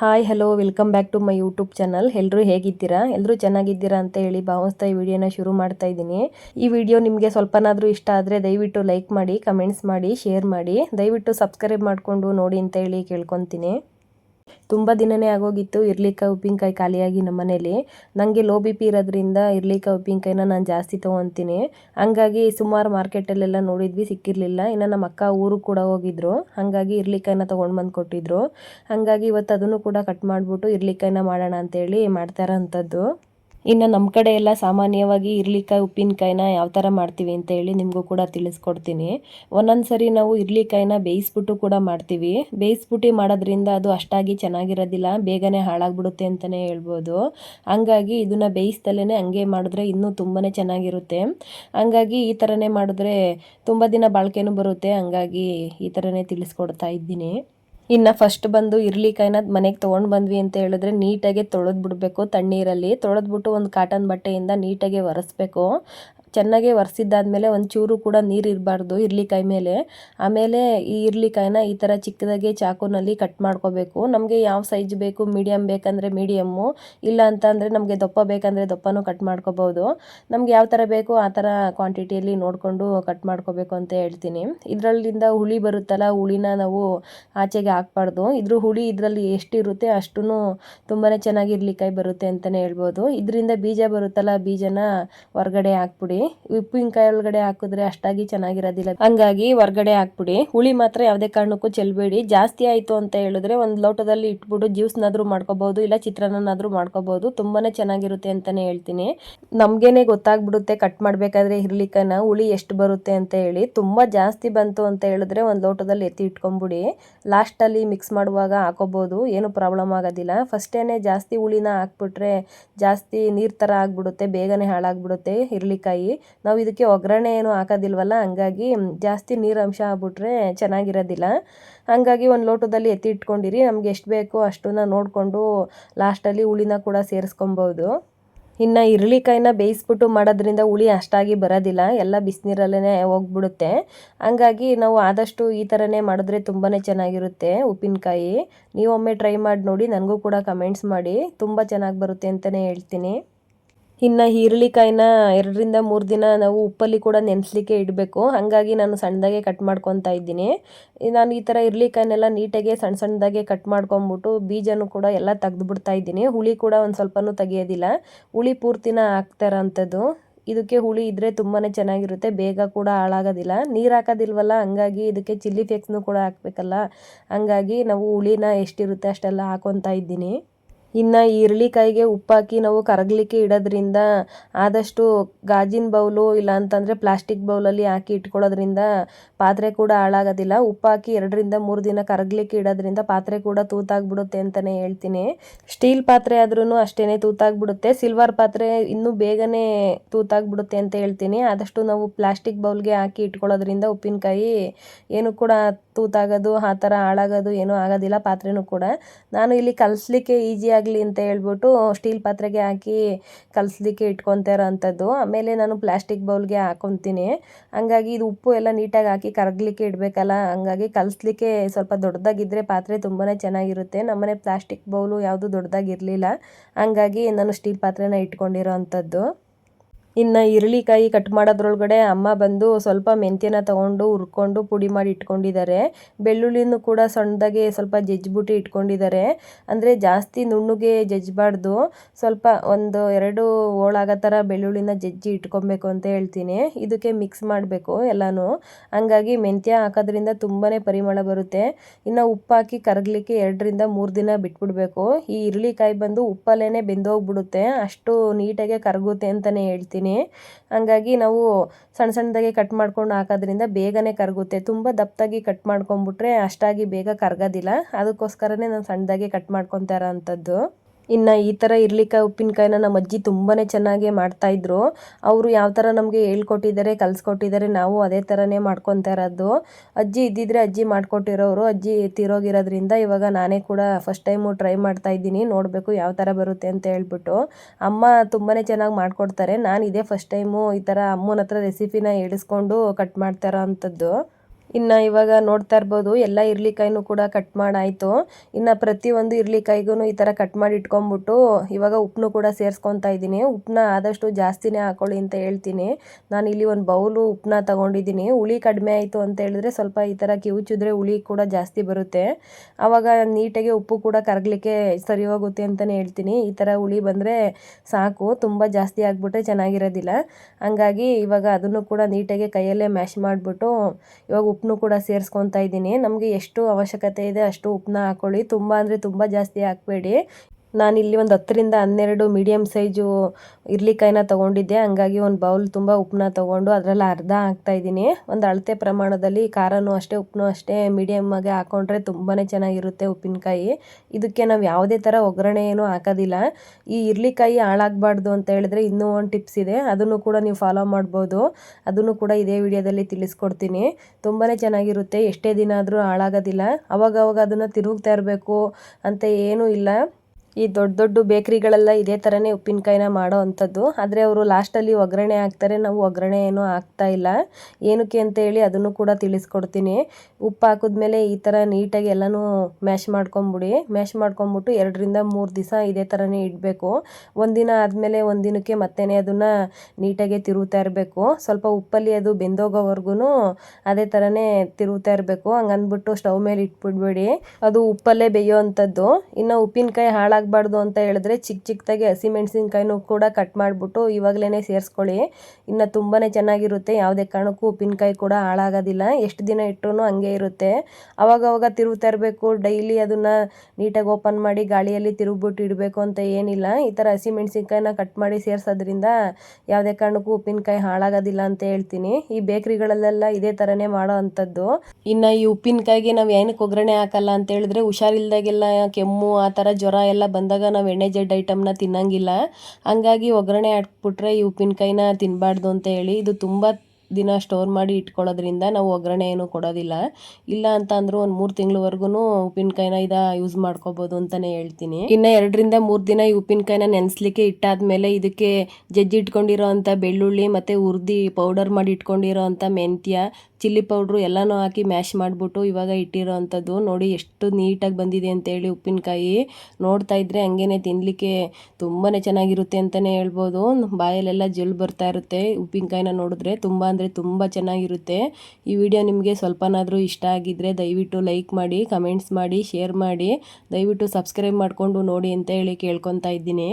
Hi, hello, welcome back to my YouTube channel. ಎಲ್ಲರೂ ಹೇಗಿದ್ದೀರಾ? ಎಲ್ಲರೂ ಚೆನ್ನಾಗಿದ್ದೀರಾ ಅಂತ ಹೇಳಿ ಭಾವಿಸ್ತಾ ಈ ವಿಡಿಯೋನ ಶುರು ಮಾಡ್ತಾ ಇದ್ದೀನಿ. ಈ ವಿಡಿಯೋ ನಿಮಗೆ ಸ್ವಲ್ಪನಾದರೂ ಇಷ್ಟ ಆದರೆ ದಯವಿಟ್ಟು ಲೈಕ್ ಮಾಡಿ, ಕಮೆಂಟ್ಸ್ ಮಾಡಿ, ಶೇರ್ ಮಾಡಿ. ದಯವಿಟ್ಟು ಸಬ್ಸ್ಕ್ರೈಬ್ ಮಾಡಿಕೊಂಡು ನೋಡಿ ಅಂತ ಹೇಳಿ ಕೇಳ್ಕೊತೀನಿ. ತುಂಬ ದಿನನೇ ಆಗೋಗಿತ್ತು. ಇರ್ಲಿಕಾಯಿ ಉಪ್ಪಿನಕಾಯಿ ಖಾಲಿಯಾಗಿ ನಮ್ಮ ಮನೇಲಿ. ನನಗೆ ಲೋ ಬಿ ಪಿ ಇರೋದ್ರಿಂದ ಇರ್ಲಿಕಾಯಿ ಉಪ್ಪಿನಕಾಯಿನ ನಾನು ಜಾಸ್ತಿ ತೊಗೊತೀನಿ. ಹಂಗಾಗಿ ಸುಮಾರು ಮಾರ್ಕೆಟಲ್ಲೆಲ್ಲ ನೋಡಿದ್ವಿ, ಸಿಕ್ಕಿರಲಿಲ್ಲ. ಇನ್ನು ನಮ್ಮ ಅಕ್ಕ ಊರು ಕೂಡ ಹೋಗಿದ್ರು. ಹಾಗಾಗಿ ಇರ್ಲಿಕಾಯಿನ ತೊಗೊಂಡು ಬಂದು ಕೊಟ್ಟಿದ್ರು. ಹಾಗಾಗಿ ಇವತ್ತು ಅದನ್ನು ಕೂಡ ಕಟ್ ಮಾಡಿಬಿಟ್ಟು ಇರ್ಲಿಕಾಯಿನ ಮಾಡೋಣ ಅಂತೇಳಿ ಮಾಡ್ತಾ ಇರೋಂಥದ್ದು. ಇನ್ನು ನಮ್ಮ ಕಡೆ ಎಲ್ಲ ಸಾಮಾನ್ಯವಾಗಿ ಇರ್ಲಿಕಾಯಿ, ಉಪ್ಪಿನಕಾಯಿನ ಯಾವ ಥರ ಮಾಡ್ತೀವಿ ಅಂತ ಹೇಳಿ ನಿಮಗೂ ಕೂಡ ತಿಳಿಸ್ಕೊಡ್ತೀನಿ. ಒಂದೊಂದು ಸರಿ ನಾವು ಇರ್ಲಿಕಾಯಿನ ಬೇಯಿಸ್ಬಿಟ್ಟು ಕೂಡ ಮಾಡ್ತೀವಿ. ಬೇಯಿಸ್ಬಿಟ್ಟು ಮಾಡೋದ್ರಿಂದ ಅದು ಅಷ್ಟಾಗಿ ಚೆನ್ನಾಗಿರೋದಿಲ್ಲ, ಬೇಗನೆ ಹಾಳಾಗ್ಬಿಡುತ್ತೆ ಅಂತಲೇ ಹೇಳ್ಬೋದು. ಹಂಗಾಗಿ ಇದನ್ನು ಬೇಯಿಸ್ದಲೇ ಹಂಗೆ ಮಾಡಿದ್ರೆ ಇನ್ನೂ ತುಂಬಾ ಚೆನ್ನಾಗಿರುತ್ತೆ. ಹಂಗಾಗಿ ಈ ಥರನೇ ಮಾಡಿದ್ರೆ ತುಂಬ ದಿನ ಬಾಳ್ಕೆನೂ ಬರುತ್ತೆ. ಹಂಗಾಗಿ ಈ ಥರನೇ ತಿಳಿಸ್ಕೊಡ್ತಾ ಇದ್ದೀನಿ. ಇನ್ನು ಫಸ್ಟ್ ಬಂದು ಇರ್ಲಿಕಾಯಿನ ಮನೆಗೆ ತೊಗೊಂಡು ಬಂದ್ವಿ ಅಂತ ಹೇಳಿದ್ರೆ ನೀಟಾಗಿ ತೊಳೆದು ಬಿಡಬೇಕು, ತಣ್ಣೀರಲ್ಲಿ ತೊಳೆದ್ಬಿಟ್ಟು ಒಂದು ಕಾಟನ್ ಬಟ್ಟೆಯಿಂದ ನೀಟಾಗಿ ಒರೆಸ್ಬೇಕು. ಚೆನ್ನಾಗಿ ಒರೆಸಿದ್ದಾದಮೇಲೆ ಒಂದು ಚೂರು ಕೂಡ ನೀರು ಇರಬಾರ್ದು ಇರ್ಲಿಕಾಯಿ ಮೇಲೆ. ಆಮೇಲೆ ಈ ಇರ್ಲಿಕಾಯಿನ ಈ ಥರ ಚಿಕ್ಕದಾಗಿ ಚಾಕುನಲ್ಲಿ ಕಟ್ ಮಾಡ್ಕೋಬೇಕು. ನಮಗೆ ಯಾವ ಸೈಜ್ ಬೇಕು ಮೀಡಿಯಮ್ ಬೇಕಂದರೆ ಮೀಡಿಯಮ್ಮು, ಇಲ್ಲ ಅಂತ ಅಂದರೆ ನಮಗೆ ದಪ್ಪ ಬೇಕಂದರೆ ದಪ್ಪನೂ ಕಟ್ ಮಾಡ್ಕೋಬೋದು. ನಮ್ಗೆ ಯಾವ ಥರ ಬೇಕು ಆ ಥರ ಕ್ವಾಂಟಿಟಿಯಲ್ಲಿ ನೋಡಿಕೊಂಡು ಕಟ್ ಮಾಡ್ಕೋಬೇಕು ಅಂತ ಹೇಳ್ತೀನಿ. ಇದರಲ್ಲಿಂದ ಹುಳಿ ಬರುತ್ತಲ್ಲ ಹುಳಿನ ನಾವು ಆಚೆಗೆ ಹಾಕ್ಬಾರ್ದು. ಇದ್ರ ಹುಳಿ ಇದರಲ್ಲಿ ಎಷ್ಟಿರುತ್ತೆ ಅಷ್ಟೂ ತುಂಬಾ ಚೆನ್ನಾಗಿ ಇರ್ಲಿಕಾಯಿ ಬರುತ್ತೆ ಅಂತಲೇ ಹೇಳ್ಬೋದು. ಇದರಿಂದ ಬೀಜ ಬರುತ್ತಲ್ಲ, ಬೀಜನ ಹೊರಗಡೆ ಹಾಕ್ಬಿಡಿ. ಉಪ್ಪಿನಕಾಯಿ ಒಳಗಡೆ ಹಾಕಿದ್ರೆ ಅಷ್ಟಾಗಿ ಚೆನ್ನಾಗಿರೋದಿಲ್ಲ. ಹಂಗಾಗಿ ಹೊರಗಡೆ ಹಾಕ್ಬಿಡಿ. ಹುಳಿ ಮಾತ್ರ ಯಾವುದೇ ಕಾರಣಕ್ಕೂ ಚೆಲ್ಬೇಡಿ. ಜಾಸ್ತಿ ಆಯಿತು ಅಂತ ಹೇಳಿದ್ರೆ ಒಂದು ಲೋಟದಲ್ಲಿ ಇಟ್ಬಿಟ್ಟು ಜ್ಯೂಸ್ನಾದ್ರೂ ಮಾಡ್ಕೋಬಹುದು, ಇಲ್ಲ ಚಿತ್ರಾನ್ನನಾದ್ರೂ ಮಾಡ್ಕೋಬಹುದು. ತುಂಬಾನೇ ಚೆನ್ನಾಗಿರುತ್ತೆ ಅಂತಾನೆ ಹೇಳ್ತೀನಿ. ನಮ್ಗೇನೆ ಗೊತ್ತಾಗ್ಬಿಡುತ್ತೆ ಕಟ್ ಮಾಡಬೇಕಾದ್ರೆ ಇರ್ಲಿಕ್ಕನ ಹುಳಿ ಎಷ್ಟು ಬರುತ್ತೆ ಅಂತ ಹೇಳಿ. ತುಂಬಾ ಜಾಸ್ತಿ ಬಂತು ಅಂತ ಹೇಳಿದ್ರೆ ಒಂದು ಲೋಟದಲ್ಲಿ ಎತ್ತಿ ಇಟ್ಕೊಂಬಿಡಿ ಲಾಸ್ಟಲ್ಲಿ ಮಿಕ್ಸ್ ಮಾಡುವಾಗ ಹಾಕೋಬಹುದು. ಏನು ಪ್ರಾಬ್ಲಮ್ ಆಗೋದಿಲ್ಲ. ಫಸ್ಟೇನೆ ಜಾಸ್ತಿ ಹುಳಿನ ಹಾಕ್ಬಿಟ್ರೆ ಜಾಸ್ತಿ ನೀರು ಥರ ಆಗ್ಬಿಡುತ್ತೆ, ಬೇಗನೆ ಹಾಳಾಗ್ಬಿಡುತ್ತೆ ಹಿರ್ಲಿಕಾಯಿ. ನಾವು ಇದಕ್ಕೆ ಒಗ್ಗರಣೆ ಏನು ಹಾಕೋದಿಲ್ವಲ್ಲ, ಹಂಗಾಗಿ ಜಾಸ್ತಿ ನೀರಂಶ ಆಗ್ಬಿಟ್ರೆ ಚೆನ್ನಾಗಿರೋದಿಲ್ಲ. ಹಾಗಾಗಿ ಒಂದು ಲೋಟದಲ್ಲಿ ಎತ್ತಿ ಇಟ್ಕೊಂಡಿರಿ, ನಮ್ಗೆ ಎಷ್ಟು ಬೇಕೋ ಅಷ್ಟನ್ನು ನೋಡಿಕೊಂಡು ಲಾಸ್ಟಲ್ಲಿ ಹುಳಿನ ಕೂಡ ಸೇರಿಸ್ಕೊಬೋದು. ಇನ್ನು ಇರ್ಲಿಕಾಯಿನ ಬೇಯಿಸ್ಬಿಟ್ಟು ಮಾಡೋದ್ರಿಂದ ಹುಳಿ ಅಷ್ಟಾಗಿ ಬರೋದಿಲ್ಲ, ಎಲ್ಲ ಬಿಸಿನೀರಲ್ಲೇ ಹೋಗ್ಬಿಡುತ್ತೆ. ಹಂಗಾಗಿ ನಾವು ಆದಷ್ಟು ಈ ಥರನೇ ಮಾಡಿದ್ರೆ ತುಂಬಾ ಚೆನ್ನಾಗಿರುತ್ತೆ ಉಪ್ಪಿನಕಾಯಿ. ನೀವೊಮ್ಮೆ ಟ್ರೈ ಮಾಡಿ ನೋಡಿ, ನನಗೂ ಕೂಡ ಕಮೆಂಟ್ಸ್ ಮಾಡಿ, ತುಂಬ ಚೆನ್ನಾಗಿ ಬರುತ್ತೆ ಅಂತಲೇ ಹೇಳ್ತೀನಿ. ಇನ್ನು ಈರುಳ್ಳಿಕಾಯಿನ ಎರಡರಿಂದ ಮೂರು ದಿನ ನಾವು ಉಪ್ಪಲ್ಲಿ ಕೂಡ ನೆನೆಸ್ಲಿಕ್ಕೆ ಇಡಬೇಕು. ಹಾಗಾಗಿ ನಾನು ಸಣ್ಣದಾಗೆ ಕಟ್ ಮಾಡ್ಕೊತಾ ಇದ್ದೀನಿ. ನಾನು ಈ ಥರ ಇರ್ಲಿಕಾಯಿನೆಲ್ಲ ನೀಟಾಗೆ ಸಣ್ಣ ಸಣ್ಣದಾಗೆ ಕಟ್ ಮಾಡ್ಕೊಂಬಿಟ್ಟು ಬೀಜನೂ ಕೂಡ ಎಲ್ಲ ತೆಗ್ದುಬಿಡ್ತಾ ಇದ್ದೀನಿ. ಹುಳಿ ಕೂಡ ಒಂದು ಸ್ವಲ್ಪನೂ ತೆಗೆಯೋದಿಲ್ಲ. ಹುಳಿ ಪೂರ್ತಿನ ಹಾಕ್ತಾರ ಅಂಥದ್ದು ಇದಕ್ಕೆ ಹುಳಿ ಇದ್ದರೆ ತುಂಬಾ ಚೆನ್ನಾಗಿರುತ್ತೆ. ಬೇಗ ಕೂಡ ಹಾಳಾಗೋದಿಲ್ಲ. ನೀರು ಹಾಕೋದಿಲ್ವಲ್ಲ, ಹಂಗಾಗಿ ಇದಕ್ಕೆ ಚಿಲ್ಲಿ ಫ್ಲೆಕ್ಸ್ನೂ ಕೂಡ ಹಾಕಬೇಕಲ್ಲ. ಹಂಗಾಗಿ ನಾವು ಹುಳಿನ ಎಷ್ಟಿರುತ್ತೆ ಅಷ್ಟೆಲ್ಲ ಹಾಕೊತಾ ಇದ್ದೀನಿ. ಇನ್ನು ಈರುಳ್ಳಿಕಾಯಿಗೆ ಉಪ್ಪಾಕಿ ನಾವು ಕರಗಲಿಕ್ಕೆ ಇಡೋದ್ರಿಂದ ಆದಷ್ಟು ಗಾಜಿನ ಬೌಲು ಇಲ್ಲ ಅಂತಂದರೆ ಪ್ಲಾಸ್ಟಿಕ್ ಬೌಲಲ್ಲಿ ಹಾಕಿ ಇಟ್ಕೊಳ್ಳೋದ್ರಿಂದ ಪಾತ್ರೆ ಕೂಡ ಹಾಳಾಗೋದಿಲ್ಲ. ಉಪ್ಪಾಕಿ ಎರಡರಿಂದ ಮೂರು ದಿನ ಕರಗಲಿಕ್ಕೆ ಇಡೋದ್ರಿಂದ ಪಾತ್ರೆ ಕೂಡ ತೂತಾಗ್ಬಿಡುತ್ತೆ ಅಂತಲೇ ಹೇಳ್ತೀನಿ. ಸ್ಟೀಲ್ ಪಾತ್ರೆ ಆದ್ರೂ ಅಷ್ಟೇ ತೂತಾಗ್ಬಿಡುತ್ತೆ. ಸಿಲ್ವರ್ ಪಾತ್ರೆ ಇನ್ನೂ ಬೇಗನೆ ತೂತಾಗ್ಬಿಡುತ್ತೆ ಅಂತ ಹೇಳ್ತೀನಿ. ಆದಷ್ಟು ನಾವು ಪ್ಲಾಸ್ಟಿಕ್ ಬೌಲ್ಗೆ ಹಾಕಿ ಇಟ್ಕೊಳ್ಳೋದ್ರಿಂದ ಉಪ್ಪಿನಕಾಯಿ ಏನು ಕೂಡ ತೂತಾಗೋದು, ಆ ಥರ ಹಾಳಾಗೋದು ಏನೂ ಆಗೋದಿಲ್ಲ ಪಾತ್ರೆನೂ ಕೂಡ. ನಾನು ಇಲ್ಲಿ ಕಲಿಸ್ಲಿಕ್ಕೆ ಈಸಿಯಾಗಿ ಆಗಲಿ ಅಂತ ಹೇಳ್ಬಿಟ್ಟು ಸ್ಟೀಲ್ ಪಾತ್ರೆಗೆ ಹಾಕಿ ಕಲಸಲಿಕ್ಕೆ ಇಟ್ಕೊತಾ ಅಂಥದ್ದು ಆಮೇಲೆ ನಾನು ಪ್ಲಾಸ್ಟಿಕ್ ಬೌಲ್ಗೆ ಹಾಕೊತೀನಿ. ಹಂಗಾಗಿ ಇದು ಉಪ್ಪು ಎಲ್ಲ ನೀಟಾಗಿ ಹಾಕಿ ಕರಗಲಿಕ್ಕೆ ಇಡಬೇಕಲ್ಲ, ಹಂಗಾಗಿ ಕಲಸಲಿಕ್ಕೆ ಸ್ವಲ್ಪ ದೊಡ್ಡದಾಗಿದ್ದರೆ ಪಾತ್ರೆ ತುಂಬಾ ಚೆನ್ನಾಗಿರುತ್ತೆ. ನಮ್ಮನೆ ಪ್ಲಾಸ್ಟಿಕ್ ಬೌಲು ಯಾವುದು ದೊಡ್ಡದಾಗಿರಲಿಲ್ಲ. ಹಂಗಾಗಿ ನಾನು ಸ್ಟೀಲ್ ಪಾತ್ರೆನ ಇಟ್ಕೊಂಡಿರೋ ಅಂಥದ್ದು ಇನ್ನು ಈರುಳ್ಳಿಕಾಯಿ ಕಟ್ ಮಾಡೋದ್ರೊಳಗಡೆ ಅಮ್ಮ ಬಂದು ಸ್ವಲ್ಪ ಮೆಂತ್ಯನ ತಗೊಂಡು ಹುರ್ಕೊಂಡು ಪುಡಿ ಮಾಡಿ ಇಟ್ಕೊಂಡಿದ್ದಾರೆ ಬೆಳ್ಳುಳ್ಳಿನೂ ಕೂಡ ಸಣ್ಣದಾಗಿ ಸ್ವಲ್ಪ ಜಜ್ಜಿಬಿಟ್ಟು ಇಟ್ಕೊಂಡಿದ್ದಾರೆ ಅಂದರೆ ಜಾಸ್ತಿ ನುಣ್ಣುಗೆ ಜಜ್ಜಬಾರ್ದು. ಸ್ವಲ್ಪ ಒಂದು ಎರಡು ಹೋಳಾಗೋ ಥರ ಬೆಳ್ಳುಳ್ಳಿನ ಜಜ್ಜಿ ಇಟ್ಕೊಬೇಕು ಅಂತ ಹೇಳ್ತೀನಿ. ಇದಕ್ಕೆ ಮಿಕ್ಸ್ ಮಾಡಬೇಕು ಎಲ್ಲನೂ. ಹಂಗಾಗಿ ಮೆಂತ್ಯ ಹಾಕೋದ್ರಿಂದ ತುಂಬಾ ಪರಿಮಳ ಬರುತ್ತೆ. ಇನ್ನು ಉಪ್ಪು ಹಾಕಿ ಕರಗಲಿಕ್ಕೆ ಎರಡರಿಂದ ಮೂರು ದಿನ ಬಿಟ್ಬಿಡ್ಬೇಕು. ಈ ಈರುಳ್ಳಿಕಾಯಿ ಬಂದು ಉಪ್ಪಲ್ಲೇ ಬೆಂದೋಗ್ಬಿಡುತ್ತೆ. ಅಷ್ಟು ನೀಟಾಗೆ ಕರಗುತ್ತೆ ಅಂತಲೇ ಹೇಳ್ತೀನಿ. ಹಂಗಾಗಿ ನಾವು ಸಣ್ಣ ಸಣ್ಣದಾಗಿ ಕಟ್ ಮಾಡ್ಕೊಂಡು ಹಾಕೋದ್ರಿಂದ ಬೇಗನೆ ಕರಗುತ್ತೆ. ತುಂಬ ದಪ್ಪದಾಗಿ ಕಟ್ ಮಾಡ್ಕೊಂಬಿಟ್ರೆ ಅಷ್ಟಾಗಿ ಬೇಗ ಕರಗೋದಿಲ್ಲ. ಅದಕ್ಕೋಸ್ಕರನೇ ನಾನು ಸಣ್ಣದಾಗಿ ಕಟ್ ಮಾಡ್ಕೊತಾ ಇರೋ ಅಂಥದ್ದು ಇನ್ನು ಈ ಥರ ಇರ್ಲಿಕ್ಕೆ ಉಪ್ಪಿನಕಾಯಿನ ನಮ್ಮ ಅಜ್ಜಿ ತುಂಬಾ ಚೆನ್ನಾಗಿ ಮಾಡ್ತಾಯಿದ್ರು ಅವರು ಯಾವ ಥರ ನಮಗೆ ಹೇಳ್ಕೊಟ್ಟಿದ್ದಾರೆ, ಕಲಿಸ್ಕೊಟ್ಟಿದ್ದಾರೆ, ನಾವು ಅದೇ ಥರನೇ ಮಾಡ್ಕೊತಾ ಇರೋದು. ಅಜ್ಜಿ ಇದ್ದಿದ್ರೆ ಅಜ್ಜಿ ಮಾಡಿಕೊಟ್ಟಿರೋರು, ಅಜ್ಜಿ ತಿರೋಗಿರೋದ್ರಿಂದ ಇವಾಗ ನಾನೇ ಕೂಡ ಫಸ್ಟ್ ಟೈಮು ಟ್ರೈ ಮಾಡ್ತಾ ಇದ್ದೀನಿ, ನೋಡಬೇಕು ಯಾವ ಥರ ಬರುತ್ತೆ ಅಂತ ಹೇಳ್ಬಿಟ್ಟು. ಅಮ್ಮ ತುಂಬಾ ಚೆನ್ನಾಗಿ ಮಾಡಿಕೊಡ್ತಾರೆ. ನಾನು ಇದೇ ಫಸ್ಟ್ ಟೈಮು ಈ ಥರ ಅಮ್ಮನ ಹತ್ರ ರೆಸಿಪಿನ ಹೇಳಿಸ್ಕೊಂಡು ಕಟ್ ಮಾಡ್ತಾ ಇರೋ ಅಂಥದ್ದು. ಇನ್ನು ಇವಾಗ ನೋಡ್ತಾ ಇರ್ಬೋದು, ಎಲ್ಲ ಇರ್ಲಿಕಾಯಿನೂ ಕೂಡ ಕಟ್ ಮಾಡಾಯಿತು. ಇನ್ನು ಪ್ರತಿಯೊಂದು ಇರ್ಲಿಕಾಯಿಗೂ ಈ ಥರ ಕಟ್ ಮಾಡಿ ಇಟ್ಕೊಂಡ್ಬಿಟ್ಟು ಇವಾಗ ಉಪ್ಪನ್ನು ಕೂಡ ಸೇರಿಸ್ಕೊತಾ ಇದ್ದೀನಿ. ಉಪ್ಪನ್ನ ಆದಷ್ಟು ಜಾಸ್ತಿನೇ ಹಾಕೊಳ್ಳಿ ಅಂತ ಹೇಳ್ತೀನಿ. ನಾನು ಇಲ್ಲಿ ಒಂದು ಬೌಲು ಉಪ್ಪನ್ನ ತಗೊಂಡಿದ್ದೀನಿ. ಹುಳಿ ಕಡಿಮೆ ಆಯಿತು ಅಂತ ಹೇಳಿದ್ರೆ ಸ್ವಲ್ಪ ಈ ಥರ ಕಿವುಚಿದ್ರೆ ಹುಳಿ ಕೂಡ ಜಾಸ್ತಿ ಬರುತ್ತೆ. ಆವಾಗ ನೀಟಾಗಿ ಉಪ್ಪು ಕೂಡ ಕರಗಲಿಕ್ಕೆ ಸರಿ ಹೋಗುತ್ತೆ ಅಂತಲೇ ಹೇಳ್ತೀನಿ. ಈ ಥರ ಹುಳಿ ಬಂದರೆ ಸಾಕು, ತುಂಬ ಜಾಸ್ತಿ ಆಗಿಬಿಟ್ರೆ ಚೆನ್ನಾಗಿರೋದಿಲ್ಲ. ಹಂಗಾಗಿ ಇವಾಗ ಅದನ್ನು ಕೂಡ ನೀಟಾಗಿ ಕೈಯಲ್ಲೇ ಮ್ಯಾಶ್ ಮಾಡಿಬಿಟ್ಟು ಇವಾಗ ಉಪ್ಪನ್ನು ಕೂಡ ಸೇರಿಸ್ಕೊತಾ ಇದ್ದೀನಿ. ನಮಗೆ ಎಷ್ಟು ಅವಶ್ಯಕತೆ ಇದೆ ಅಷ್ಟು ಉಪ್ಪನ್ನ ಹಾಕ್ಕೊಳ್ಳಿ ತುಂಬ ಅಂದರೆ ತುಂಬ ಜಾಸ್ತಿ ಹಾಕಬೇಡಿ. ನಾನಿಲ್ಲಿ ಒಂದು ಹತ್ತರಿಂದ ಹನ್ನೆರಡು ಮೀಡಿಯಮ್ ಸೈಜು ಇರ್ಲಿಕಾಯಿನ ತೊಗೊಂಡಿದ್ದೆ. ಹಂಗಾಗಿ ಒಂದು ಬೌಲ್ ತುಂಬ ಉಪ್ಪನ್ನ ತೊಗೊಂಡು ಅದರಲ್ಲಿ ಅರ್ಧ ಹಾಕ್ತಾಯಿದ್ದೀನಿ ಒಂದು ಅಳತೆ ಪ್ರಮಾಣದಲ್ಲಿ ಖಾರನೂ ಅಷ್ಟೇ ಉಪ್ಪು ಅಷ್ಟೇ ಮೀಡಿಯಮ್ಮಾಗೆ ಹಾಕ್ಕೊಂಡ್ರೆ ತುಂಬಾ ಚೆನ್ನಾಗಿರುತ್ತೆ ಉಪ್ಪಿನಕಾಯಿ. ಇದಕ್ಕೆ ನಾವು ಯಾವುದೇ ಥರ ಒಗ್ಗರಣೆ ಏನೂ ಹಾಕೋದಿಲ್ಲ. ಈ ಇರ್ಲಿಕಾಯಿ ಹಾಳಾಗಬಾರ್ದು ಅಂತ ಹೇಳಿದ್ರೆ ಇನ್ನೂ ಒಂದು ಟಿಪ್ಸ್ ಇದೆ. ಅದನ್ನು ಕೂಡ ನೀವು ಫಾಲೋ ಮಾಡ್ಬೋದು. ಅದನ್ನು ಕೂಡ ಇದೇ ವಿಡಿಯೋದಲ್ಲಿ ತಿಳಿಸ್ಕೊಡ್ತೀನಿ. ತುಂಬಾ ಚೆನ್ನಾಗಿರುತ್ತೆ. ಎಷ್ಟೇ ದಿನ ಆದರೂ ಹಾಳಾಗೋದಿಲ್ಲ. ಅವಾಗವಾಗ ಅದನ್ನು ತಿರುಗ್ತಾ ಇರಬೇಕು ಅಂತ ಏನೂ ಇಲ್ಲ. ಈ ದೊಡ್ಡ ದೊಡ್ಡ ಬೇಕ್ರಿಗಳೆಲ್ಲ ಇದೇ ಥರನೇ ಉಪ್ಪಿನಕಾಯಿನ ಮಾಡೋ ಅಂಥದ್ದು. ಆದರೆ ಅವರು ಲಾಸ್ಟಲ್ಲಿ ಒಗ್ಗರಣೆ ಹಾಕ್ತಾರೆ. ನಾವು ಒಗ್ಗರಣೆ ಏನೂ ಹಾಕ್ತಾ ಇಲ್ಲ. ಏನಕ್ಕೆ ಅಂತ ಹೇಳಿ ಅದನ್ನು ಕೂಡ ತಿಳಿಸ್ಕೊಡ್ತೀನಿ. ಉಪ್ಪು ಹಾಕಿದ್ಮೇಲೆ ಈ ಥರ ನೀಟಾಗಿ ಎಲ್ಲನೂ ಮ್ಯಾಶ್ ಮಾಡ್ಕೊಂಬಿಡಿ. ಮ್ಯಾಶ್ ಮಾಡ್ಕೊಂಬಿಟ್ಟು ಎರಡರಿಂದ ಮೂರು ದಿವಸ ಇದೇ ಥರನೇ ಇಡಬೇಕು. ಒಂದಿನ ಆದಮೇಲೆ ಒಂದಿನಕ್ಕೆ ಮತ್ತೇ ಅದನ್ನು ನೀಟಾಗಿ ತಿರುಗ್ತಾ ಇರಬೇಕು. ಸ್ವಲ್ಪ ಉಪ್ಪಲ್ಲಿ ಅದು ಬೆಂದೋಗೋವರೆಗೂ ಅದೇ ಥರನೇ ತಿರುಗ್ತಾ ಇರಬೇಕು. ಹಂಗಂದ್ಬಿಟ್ಟು ಸ್ಟವ್ ಮೇಲೆ ಇಟ್ಬಿಡ್ಬೇಡಿ. ಅದು ಉಪ್ಪಲ್ಲೇ ಬೇಯೋ ಅಂಥದ್ದು. ಇನ್ನು ಉಪ್ಪಿನಕಾಯಿ ಹಾಳಾಗಿ ಆಗಬಾರ್ದು ಅಂತ ಹೇಳಿದ್ರೆ ಚಿಕ್ಕ ಚಿಕ್ಕದಾಗಿ ಹಸಿಮೆಣಸಿನ್ಕಾಯಿನೂ ಕೂಡ ಕಟ್ ಮಾಡಿಬಿಟ್ಟು ಇವಾಗಲೇ ಸೇರಿಸ್ಕೊಳ್ಳಿ. ಇನ್ನು ತುಂಬಾ ಚೆನ್ನಾಗಿರುತ್ತೆ. ಯಾವುದೇ ಕಾರಣಕ್ಕೂ ಉಪ್ಪಿನಕಾಯಿ ಕೂಡ ಹಾಳಾಗೋದಿಲ್ಲ. ಎಷ್ಟು ದಿನ ಇಟ್ಟರು ಹಂಗೆ ಇರುತ್ತೆ. ಅವಾಗವಾಗ ತಿರುಗ್ತಾ ಇರಬೇಕು. ಡೈಲಿ ಅದನ್ನು ನೀಟಾಗಿ ಓಪನ್ ಮಾಡಿ ಗಾಳಿಯಲ್ಲಿ ತಿರುಗ್ಬಿಟ್ಟು ಇಡಬೇಕು ಅಂತ ಏನಿಲ್ಲ. ಈ ಥರ ಹಸಿಮೆಣ್ಸಿನ್ಕಾಯಿನ ಕಟ್ ಮಾಡಿ ಸೇರಿಸೋದ್ರಿಂದ ಯಾವುದೇ ಕಾರಣಕ್ಕೂ ಉಪ್ಪಿನಕಾಯಿ ಹಾಳಾಗೋದಿಲ್ಲ ಅಂತ ಹೇಳ್ತೀನಿ. ಈ ಬೇಕ್ರಿಗಳಲ್ಲೆಲ್ಲ ಇದೇ ಥರನೇ ಮಾಡೋ ಅಂಥದ್ದು. ಇನ್ನು ಈ ಉಪ್ಪಿನಕಾಯಿಗೆ ನಾವು ಏನಕ್ಕೆ ಒಗ್ಗರಣೆ ಹಾಕಲ್ಲ ಅಂತ ಹೇಳಿದ್ರೆ ಹುಷಾರಿಲ್ದಾಗೆಲ್ಲ ಕೆಮ್ಮು, ಆ ಥರ ಜ್ವರ ಎಲ್ಲ ಬಂದಾಗ ನಾವು ಎಣ್ಣೆ ಜಡ್ ಐಟಮ್ನ ತಿನ್ನಂಗಿಲ್ಲ. ಹಂಗಾಗಿ ಒಗ್ಗರಣೆ ಹಾಕ್ಬಿಟ್ರೆ ಈ ಉಪ್ಪಿನಕಾಯಿನ ತಿನ್ನಬಾರ್ದು ಅಂತ ಹೇಳಿ ಇದು ತುಂಬ ದಿನ ಸ್ಟೋರ್ ಮಾಡಿ ಇಟ್ಕೊಳ್ಳೋದ್ರಿಂದ ನಾವು ಒಗ್ಗರಣೆ ಏನು ಕೊಡೋದಿಲ್ಲ. ಇಲ್ಲ ಅಂತ ಅಂದರೂ ಒಂದು ಮೂರು ತಿಂಗಳವರೆಗೂ ಉಪ್ಪಿನಕಾಯಿನ ಇದ ಯೂಸ್ ಮಾಡ್ಕೋಬೋದು ಅಂತಲೇ ಹೇಳ್ತೀನಿ. ಇನ್ನು ಎರಡರಿಂದ ಮೂರು ದಿನ ಈ ಉಪ್ಪಿನಕಾಯಿನ ನೆನೆಸ್ಲಿಕ್ಕೆ ಇಟ್ಟಾದ್ಮೇಲೆ ಇದಕ್ಕೆ ಜಜ್ಜಿ ಇಟ್ಕೊಂಡಿರೋ ಅಂಥ ಬೆಳ್ಳುಳ್ಳಿ ಮತ್ತು ಹುರ್ದಿ ಪೌಡರ್ ಮಾಡಿ ಇಟ್ಕೊಂಡಿರೋ ಅಂಥ ಮೆಂತ್ಯ ಚಿಲ್ಲಿ ಪೌಡ್ರು ಎಲ್ಲನೂ ಹಾಕಿ ಮ್ಯಾಶ್ ಮಾಡಿಬಿಟ್ಟು ಇವಾಗ ಇಟ್ಟಿರೋ ಅಂಥದ್ದು ನೋಡಿ ಎಷ್ಟು ನೀಟಾಗಿ ಬಂದಿದೆ ಅಂತೇಳಿ ಉಪ್ಪಿನಕಾಯಿ. ನೋಡ್ತಾ ಇದ್ದರೆ ಹಂಗೇ ತಿನ್ನಲಿಕ್ಕೆ ತುಂಬಾ ಚೆನ್ನಾಗಿರುತ್ತೆ ಅಂತಲೇ ಹೇಳ್ಬೋದು. ಬಾಯಲ್ಲೆಲ್ಲ ಜಲ್ ಬರ್ತಾ ಇರುತ್ತೆ ಉಪ್ಪಿನಕಾಯಿನ ನೋಡಿದ್ರೆ. ತುಂಬ ಅಂದರೆ ತುಂಬ ಚೆನ್ನಾಗಿರುತ್ತೆ. ಈ ವಿಡಿಯೋ ನಿಮಗೆ ಸ್ವಲ್ಪನಾದರೂ ಇಷ್ಟ ಆಗಿದ್ದರೆ ದಯವಿಟ್ಟು ಲೈಕ್ ಮಾಡಿ, ಕಮೆಂಟ್ಸ್ ಮಾಡಿ, ಶೇರ್ ಮಾಡಿ. ದಯವಿಟ್ಟು ಸಬ್ಸ್ಕ್ರೈಬ್ ಮಾಡಿಕೊಂಡು ನೋಡಿ ಅಂತ ಹೇಳಿ ಕೇಳ್ಕೊತಾ ಇದ್ದೀನಿ.